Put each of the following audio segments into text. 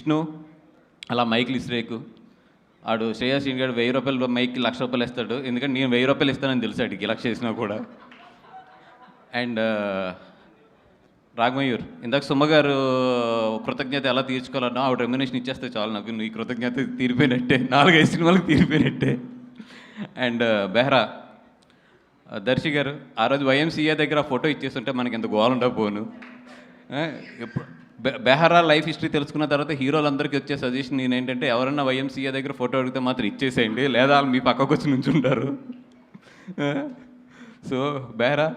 విష్ణు అలా మైక్లు ఇస్రేకు ఆడు శ్రేయస్ గారు వెయ్యి రూపాయలు మైక్ లక్ష రూపాయలు ఇస్తాడు. ఎందుకంటే నేను వెయ్యి రూపాయలు ఇస్తానని తెలుసు ఆడికి లక్ష చేసినా కూడా. అండ్ రాఘమయూర్ ఇందాక సుమ్మగారు కృతజ్ఞత ఎలా తీర్చుకోవాలన్నా ఆవిడ రెమ్యునేషన్ ఇచ్చేస్తే చాలు నాకు. నీ కృతజ్ఞత తీరిపోయినట్టే. నాలుగైదు సినిమాలకు తీరిపోయినట్టే. అండ్ బెహ్రా దర్శి గారు ఆ రోజు వైఎంసీఏ దగ్గర ఫోటో ఇచ్చేస్తుంటే మనకి ఎంత గోవాలంటా పోను. ఎప్పుడు బెహరా లైఫ్ హిస్టరీ తెలుసుకున్న తర్వాత హీరోలందరికీ వచ్చే సజెషన్ నేను ఏంటంటే ఎవరన్నా వైఎంసీఏ దగ్గర ఫోటో అడిగితే మాత్రం ఇచ్చేసేయండి లేదా వాళ్ళు మీ పక్కకు వచ్చి నుంచుంటారు. సో బెహరా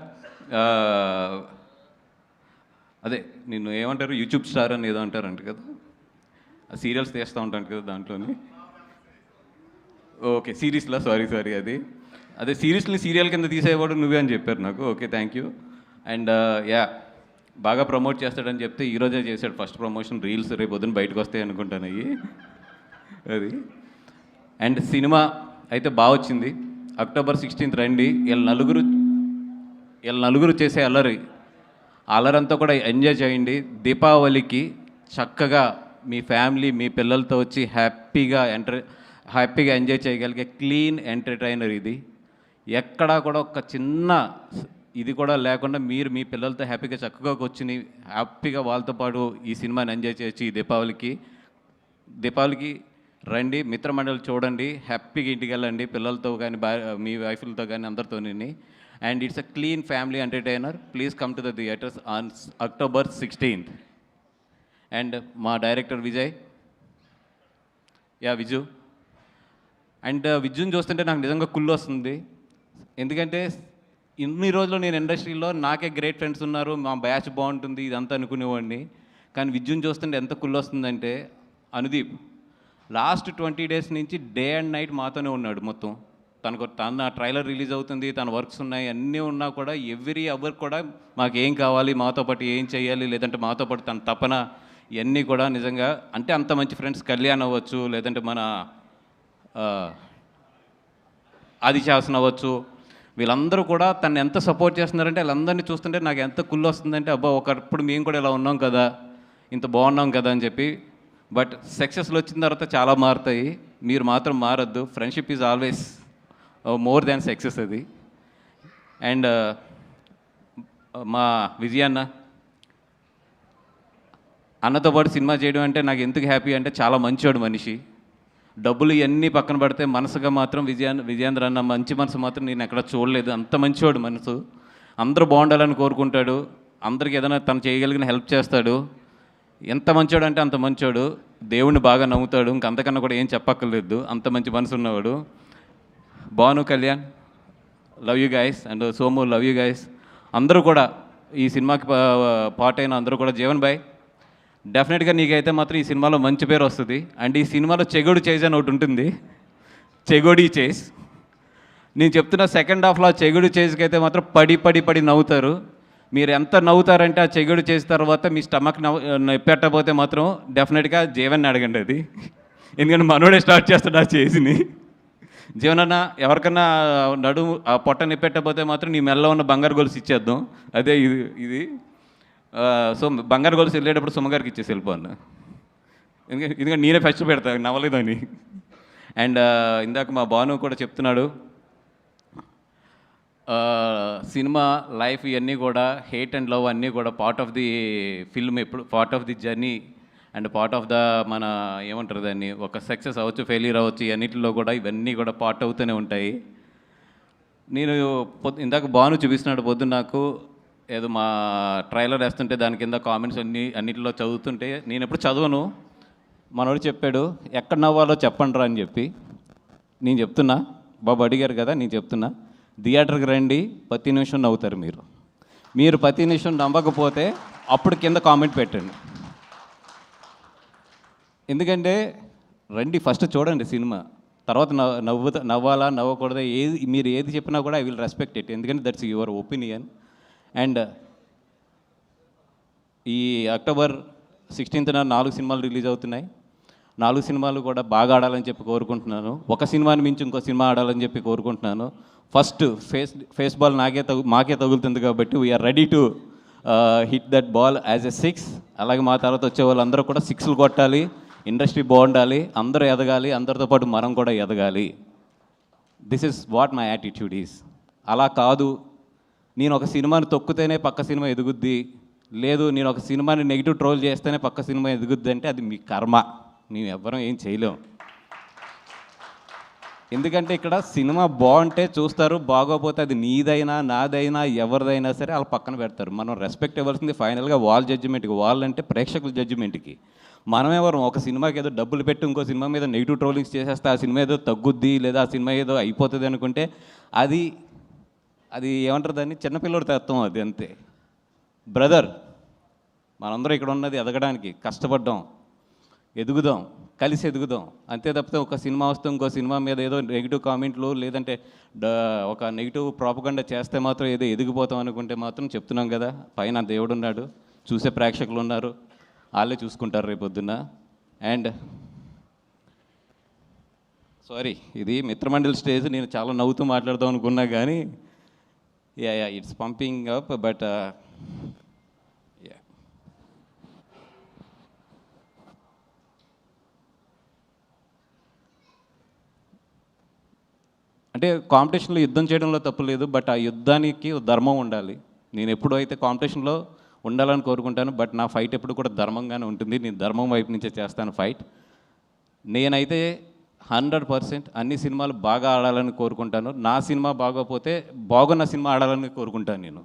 అదే నిన్ను ఏమంటారు? యూట్యూబ్ స్టార్ అని ఏదో అంటారంట కదా. ఆ సీరియల్స్ తీస్తూ ఉంటాను కదా దాంట్లోని. ఓకే సిరీస్లో? సారీ సారీ అది. అదే సిరీస్ని సీరియల్ కింద తీసేవాడు నువ్వే అని చెప్పారు నాకు. Okay thank you. And yeah బాగా ప్రమోట్ చేస్తాడని చెప్తే ఈరోజే చేశాడు. ఫస్ట్ ప్రమోషన్ రీల్స్ రేపు పొద్దున్న బయటకు వస్తాయి అనుకుంటాను. అవి అది. అండ్ సినిమా అయితే బాగా వచ్చింది. అక్టోబర్ సిక్స్టీన్త్ రండి. వీళ్ళ నలుగురు వీళ్ళ నలుగురు చేసే అల్లరి. అల్లరంతా కూడా ఎంజాయ్ చేయండి. దీపావళికి చక్కగా మీ ఫ్యామిలీ మీ పిల్లలతో వచ్చి హ్యాపీగా ఎంటర్ హ్యాపీగా ఎంజాయ్ చేయగలిగే క్లీన్ ఎంటర్టైనర్ ఇది. ఎక్కడా కూడా ఒక చిన్న ఇది కూడా లేకుండా మీరు మీ పిల్లలతో హ్యాపీగా చక్కగా వచ్చి హ్యాపీగా వాళ్ళతో పాటు ఈ సినిమాని ఎంజాయ్ చేయొచ్చు ఈ దీపావళికి. దీపావళికి రండి మిత్రమండలి చూడండి హ్యాపీగా ఇంటికి వెళ్ళండి పిల్లలతో కానీ బా మీ వైఫ్లతో కానీ అందరితో and it's a clean family entertainer. Please come to the theatres on October sixteenth. And మా director Vijay. Yeah Viju. And విజుని చూస్తుంటే నాకు నిజంగా కుళ్ళు వస్తుంది ఎందుకంటే ఇన్ని రోజులు నేను ఇండస్ట్రీలో నాకే గ్రేట్ ఫ్రెండ్స్ ఉన్నారు మా బ్యాచ్ బాగుంటుంది ఇదంతా అనుకునేవాడిని. కానీ విద్యుని చూస్తుంటే ఎంత కుళ్ళొస్తుందంటే అనుదీప్. లాస్ట్ ట్వంటీ డేస్ నుంచి డే అండ్ నైట్ మాతోనే ఉన్నాడు మొత్తం. తనకు తన ట్రైలర్ రిలీజ్ అవుతుంది తన వర్క్స్ ఉన్నాయి అన్నీ ఉన్నా కూడా ఎవ్రీ అవర్ కూడా మాకు ఏం కావాలి మాతో పాటు ఏం చేయాలి లేదంటే మాతో పాటు తన తపన ఇవన్నీ కూడా నిజంగా అంటే అంత మంచి ఫ్రెండ్స్ కళ్యాణ్ అవ్వచ్చు లేదంటే మన ఆ, ఆది శాసన అవ్వచ్చు వీళ్ళందరూ కూడా తను ఎంత సపోర్ట్ చేస్తున్నారంటే వీళ్ళందరినీ చూస్తుంటే నాకు ఎంత కుళ్ళు వస్తుందంటే అబ్బా ఒకప్పుడు మేము కూడా ఇలా ఉన్నాం కదా ఇంత బాగున్నాం కదా అని చెప్పి. బట్ సక్సెస్లు వచ్చిన తర్వాత చాలా మారుతాయి. మీరు మాత్రం మారద్దు. Friendship is always more than success అది. అండ్ uh, మా విజయన్న అన్నతో పాటు సినిమా చేయడం అంటే నాకు ఎందుకు హ్యాపీ అంటే చాలా మంచివాడు మనిషి. డబ్బులు ఇవన్నీ పక్కన పడితే మనసుగా మాత్రం విజయ విజయేంద్ర అన్న మంచి మనసు మాత్రం నేను ఎక్కడ చూడలేదు. అంత మంచివాడు మనసు. అందరూ బాగుండాలని కోరుకుంటాడు. అందరికి ఏదైనా తను చేయగలిగిన హెల్ప్ చేస్తాడు. ఎంత మంచోడు అంటే అంత మంచోడు దేవుణ్ణి బాగా నమ్ముతాడు. ఇంకంతకన్నా కూడా ఏం చెప్పక్కర్లేదు. అంత మంచి మనసు ఉన్నవాడు. Bhanu Kalyan love you guys and Somu love you guys అందరూ కూడా ఈ సినిమాకి పా- అందరూ కూడా. జీవన్ బాయ్ డెఫినెట్గా నీకైతే మాత్రం ఈ సినిమాలో మంచి పేరు వస్తుంది. అండ్ ఈ సినిమాలో చెగోడు చేజ్ అని ఒకటి ఉంటుంది. చెగోడి చేజ్. నేను చెప్తున్న సెకండ్ హాఫ్లో ఆ చెగుడు చేజ్కి అయితే మాత్రం పడి పడి పడి నవ్వుతారు. మీరు ఎంత నవ్వుతారంటే ఆ చెగుడు చేసిన తర్వాత మీ స్టమక్ నవ్వు నొప్పెట్టబోతే మాత్రం డెఫినెట్గా జీవన్ని అడగండి అది. ఎందుకంటే మనోడే స్టార్ట్ చేస్తాడు ఆ చేసిని జీవనన్న ఎవరికన్నా నడుము ఆ పొట్ట నిప్పెట్టకపోతే మాత్రం నీ మెల్ల ఉన్న బంగారు గొలుసు ఇచ్చేద్దాం. అదే ఇది ఇది. సో బంగారు గొలుసు వెళ్ళేటప్పుడు సుమ్మగారికి ఇచ్చేసి వెళ్ళిపోను ఎందుకంటే ఎందుకంటే నేనే ఫస్ట్ పెడతా నవ్వలేదని అండ్ ఇందాక మా భాను కూడా చెప్తున్నాడు సినిమా లైఫ్ ఇవన్నీ కూడా హేట్ అండ్ లవ్ అన్నీ కూడా పార్ట్ ఆఫ్ ది ఫిల్మ్ ఎప్పుడు part of the journey and part of the మన ఏమంటారు దాన్ని ఒక సక్సెస్ అవ్వచ్చు ఫెయిల్యూర్ అవ్వచ్చు అన్నిటిలో కూడా ఇవన్నీ కూడా పార్ట్ అవుతూనే ఉంటాయి. నేను పొద్దు ఇందాక బాను చూపిస్తున్నాడు పొద్దున్న నాకు ఏదో మా ట్రైలర్ వేస్తుంటే దాని కింద కామెంట్స్ అన్ని అన్నిటిలో చదువుతుంటే నేను ఎప్పుడు చదవను. మనోడు చెప్పాడు ఎక్కడ నవ్వాలో చెప్పండి రా అని చెప్పి. నేను చెప్తున్నా బాబు అడిగారు కదా నేను చెప్తున్నా. థియేటర్కి రండి ప్రతి నిమిషం నవ్వుతారు మీరు. మీరు ప్రతి నిమిషం నవ్వకపోతే అప్పుడు కింద కామెంట్ పెట్టండి. ఎందుకంటే రండి ఫస్ట్ చూడండి సినిమా. తర్వాత నవ్వు నవ్వాలా నవ్వకూడదా ఏది మీరు ఏది చెప్పినా కూడా ఐ విల్ రెస్పెక్ట్ ఇట్. ఎందుకంటే దట్స్ యువర్ ఒపీనియన్. అండ్ ఈ అక్టోబర్ సిక్స్టీన్త్న నాలుగు సినిమాలు రిలీజ్ అవుతున్నాయి. నాలుగు సినిమాలు కూడా బాగా ఆడాలని చెప్పి కోరుకుంటున్నాను. ఒక సినిమాని మించి ఇంకో సినిమా ఆడాలని చెప్పి కోరుకుంటున్నాను. ఫస్ట్ ఫేస్ ఫేస్ బాల్ నాకే తగు మాకే తగులుతుంది కాబట్టి we're ready to hit that ball as a six అలాగే మా తర్వాత వచ్చే వాళ్ళందరూ కూడా సిక్స్లు కొట్టాలి. ఇండస్ట్రీ బాగుండాలి. అందరూ ఎదగాలి. అందరితో పాటు మనం కూడా ఎదగాలి. This is what my attitude is అలా కాదు. నేను ఒక సినిమాని తొక్కితేనే పక్క సినిమా ఎదుగుద్ది. లేదు నేను ఒక సినిమాని నెగిటివ్ ట్రోల్ చేస్తేనే పక్క సినిమా ఎదుగుద్ది అంటే అది మీ కర్మ. మేము ఎవ్వరం ఏం చేయలేం. ఎందుకంటే ఇక్కడ సినిమా బాగుంటే చూస్తారు బాగోపోతే అది నీదైనా నాదైనా ఎవరిదైనా సరే వాళ్ళు పక్కన పెడతారు. మనం రెస్పెక్ట్ ఇవ్వాల్సింది ఫైనల్గా వాల్ జడ్జిమెంట్కి వాళ్ళు అంటే ప్రేక్షకుల జడ్జిమెంట్కి మనం ఎవరు ఒక సినిమాకి ఏదో డబ్బులు పెట్టి ఇంకో సినిమా మీద నెగిటివ్ ట్రోలింగ్స్ చేసేస్తే ఆ సినిమా ఏదో తగ్గుద్ది లేదా ఆ సినిమా ఏదో అయిపోతుంది అనుకుంటే అది అది ఏమంటారు దాన్ని? చిన్నపిల్లడి తత్వం అది అంతే. బ్రదర్ మనందరం ఇక్కడ ఉన్నది ఎదగడానికి కష్టపడ్డాం ఎదుగుదాం కలిసి ఎదుగుదాం. అంతే తప్పితే ఒక సినిమా వస్తే ఇంకో సినిమా మీద ఏదో నెగిటివ్ కామెంట్లు లేదంటే ఒక నెగిటివ్ ప్రాపగండా చేస్తే మాత్రం ఏదో ఎదిగిపోతాం అనుకుంటే మాత్రం చెప్తున్నాం కదా పైన దేవుడు ఉన్నాడు చూసే ప్రేక్షకులు ఉన్నారు వాళ్ళే చూసుకుంటారు రేపొద్దున. అండ్ సారీ ఇది మిత్రమండలి స్టేజ్ నేను చాలా నవ్వుతూ మాట్లాడదాం అనుకున్నా కానీ yeah yeah it's pumping up but yeah అంటే కాంపిటీషన్లో యుద్ధం చేయడంలో తప్పు లేదు బట్ ఆ యుద్ధానికి ధర్మం ఉండాలి. నేను ఎప్పుడు అయితే కాంపిటీషన్లో ఉండాలని కోరుకుంటాను బట్ నా ఫైట్ ఎప్పుడు కూడా ధర్మంగానే ఉంటుంది. నేను ధర్మం వైపు నుంచే చేస్తాను ఫైట్. నేనైతే హండ్రెడ్ పర్సెంట్ అన్ని సినిమాలు బాగా ఆడాలని కోరుకుంటాను. నా సినిమా బాగోపోతే బాగున్న సినిమా ఆడాలని కోరుకుంటాను నేను.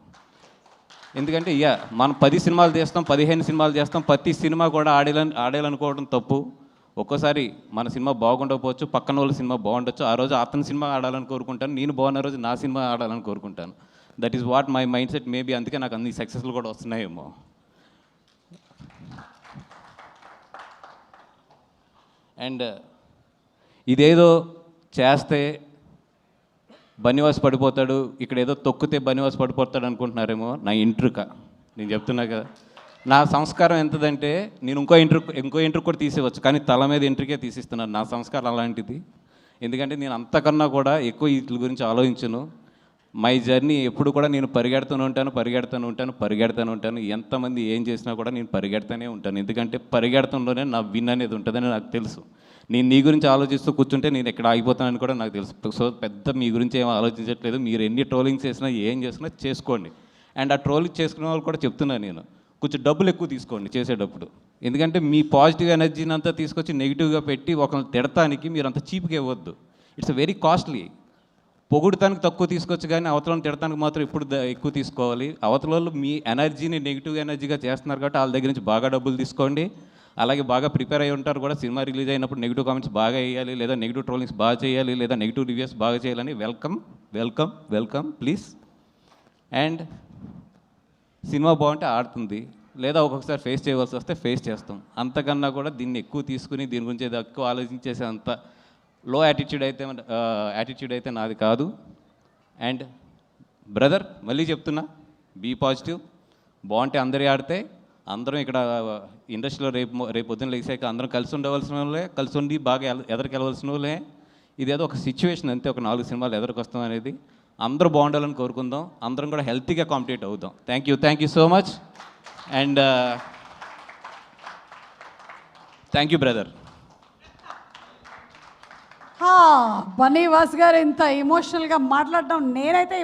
ఎందుకంటే ఇక మనం పది సినిమాలు చేస్తాం పదిహేను సినిమాలు చేస్తాం ప్రతి సినిమా కూడా ఆడాలని ఆడాలనుకోవడం తప్పు. ఒక్కోసారి మన సినిమా బాగుండకపోవచ్చు పక్కన వాళ్ళ సినిమా బాగుండొచ్చు ఆ రోజు అతని సినిమా ఆడాలని కోరుకుంటాను నేను బాగున్న రోజు నా సినిమా ఆడాలని కోరుకుంటాను. That is what my mindset maybe అందుకే నాకు అన్ని సక్సెస్లు కూడా వస్తున్నాయేమో. అండ్ ఇదేదో చేస్తే బనివాస్ పడిపోతాడు ఇక్కడ ఏదో తొక్కితే బనివాస్ పడిపోతాడు అనుకుంటున్నారేమో నా ఇంట్రుక. నేను చెప్తున్నా కదా. నా సంస్కారం ఎంతదంటే నేను ఇంకో ఇంటర్ ఇంకో ఇంటర్ కూడా తీసేవచ్చు కానీ తల మీద ఇంటర్కే తీసిస్తున్నాను నా సంస్కారం అలాంటిది. ఎందుకంటే నేను అంతకన్నా కూడా ఎక్కువ వీటి గురించి ఆలోచించను. మై జర్నీ ఎప్పుడు కూడా నేను పరిగెడుతూనే ఉంటాను పరిగెడుతూనే ఉంటాను పరిగెడుతూనే ఉంటాను. ఎంతమంది ఏం చేసినా కూడా నేను పరిగెడుతూనే ఉంటాను. ఎందుకంటే పరిగెడతంలోనే నా విన్ అనేది ఉంటుందని నాకు తెలుసు. నేను నీ గురించి ఆలోచిస్తూ కూర్చుంటే నేను ఎక్కడ ఆగిపోతానని కూడా నాకు తెలుసు. సో పెద్ద మీ గురించి ఏం ఆలోచించట్లేదు. మీరు ఎన్ని ట్రోలింగ్స్ చేసినా ఏం చేసినా చేసుకోండి. అండ్ ఆ ట్రోలింగ్ చేసుకునే వాళ్ళు కూడా చెప్తున్నాను నేను. కొంచెం డబ్బులు ఎక్కువ తీసుకోండి చేసేటప్పుడు. ఎందుకంటే మీ పాజిటివ్ ఎనర్జీని అంతా తీసుకొచ్చి నెగిటివ్గా పెట్టి ఒకరిని తిడటానికి మీరు అంత చీప్గా ఇవ్వద్దు. It's very costly. పొగుడటానికి తక్కువ తీసుకోవచ్చు కానీ అవతలను తిడటానికి మాత్రం ఇప్పుడు ఎక్కువ తీసుకోవాలి. అవతల వాళ్ళు మీ ఎనర్జీని నెగిటివ్ ఎనర్జీగా చేస్తున్నారు కాబట్టి వాళ్ళ దగ్గర నుంచి బాగా డబ్బులు తీసుకోండి. అలాగే బాగా ప్రిపేర్ అయి ఉంటారు కూడా. సినిమా రిలీజ్ అయినప్పుడు నెగిటివ్ కామెంట్స్ బాగా వేయాలి లేదా నెగిటివ్ ట్రోలింగ్స్ బాగా చేయాలి లేదా నెగిటివ్ రివ్యూస్ బాగా చేయాలని welcome welcome welcome please. And cinema బాగుంటే ఆడుతుంది లేదా ఒక్కొక్కసారి ఫేస్ చేయవలసి వస్తే ఫేస్ చేస్తాం. అంతకన్నా కూడా దీన్ని ఎక్కువ తీసుకుని దీని గురించి ఎక్కువ ఆలోచించేసే అంత లో యాటిట్యూడ్ అయితే యాటిట్యూడ్ అయితే నాది కాదు. అండ్ బ్రదర్ మళ్ళీ చెప్తున్నా బీ పాజిటివ్. బాగుంటే అందరి ఆడితే అందరం ఇక్కడ ఇండస్ట్రీలో రేపు రేపు పొద్దున్న లేచాక అందరం కలిసి ఉండవలసిన వాళ్ళే కలిసి ఉండి బాగా ఎల- ఇది వాళ్ళే. ఇదేదో ఒక సిచ్యువేషన్ అంతే ఒక నాలుగు సినిమాలు ఎదురుకొస్తాం అనేది. అందరూ బాగుండాలని కోరుకుందాం. అందరం కూడా హెల్తీగా కాంపిటేట్ అవుదాం. Thank you thank you so much and thank you brother Bunny Vas garu ఇంత ఎమోషనల్గా మాట్లాడడం నేనైతే